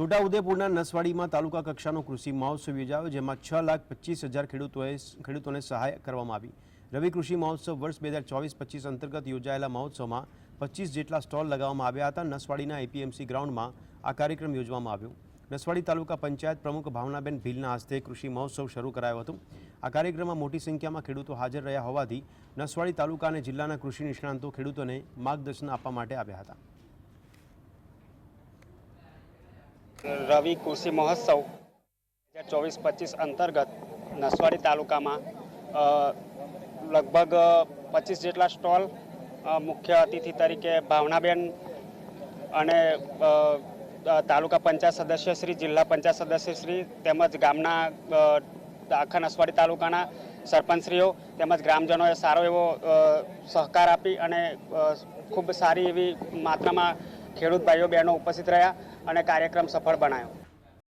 છોટાઉદેપુરના નસવાડીમાં તાલુકા કક્ષાનો કૃષિ મહોત્સવ યોજાયો, જેમાં છ લાખ પચીસ હજાર ખેડૂતોએ ખેડૂતોને સહાય કરવામાં આવી. રવિ કૃષિ મહોત્સવ વર્ષ બે હજાર ચોવીસ પચીસ અંતર્ગત યોજાયેલા મહોત્સવમાં પચીસ જેટલા સ્ટોલ લગાવવામાં આવ્યા હતા. નસવાડીના એપીએમસી ગ્રાઉન્ડમાં આ કાર્યક્રમ યોજવામાં આવ્યો. નસવાડી તાલુકા પંચાયત પ્રમુખ ભાવનાબેન ભીલના હસ્તે કૃષિ મહોત્સવ શરૂ કરાયો હતો. આ કાર્યક્રમમાં મોટી સંખ્યામાં ખેડૂતો હાજર રહ્યા હોવાથી નસવાડી તાલુકા અને જિલ્લાના કૃષિ નિષ્ણાંતો ખેડૂતોને માર્ગદર્શન આપવા માટે આવ્યા હતા. રવિ કૃષિ મહોત્સવ હજાર ચોવીસ પચીસ અંતર્ગત નસવાડી તાલુકામાં લગભગ પચીસ જેટલા સ્ટોલ મુખ્ય અતિથિ તરીકે ભાવનાબેન અને તાલુકા પંચાયત સદસ્યશ્રી જિલ્લા પંચાયત સદસ્યશ્રી તેમજ ગામના આખા નસવાડી તાલુકાના સરપંચશ્રીઓ તેમજ ગ્રામજનોએ સારો એવો સહકાર આપી અને ખૂબ સારી એવી માત્રામાં ખેડૂત ભાઈઓ બહેનો ઉપસ્થિત રહ્યા અને કાર્યક્રમ સફળ બનાવ્યો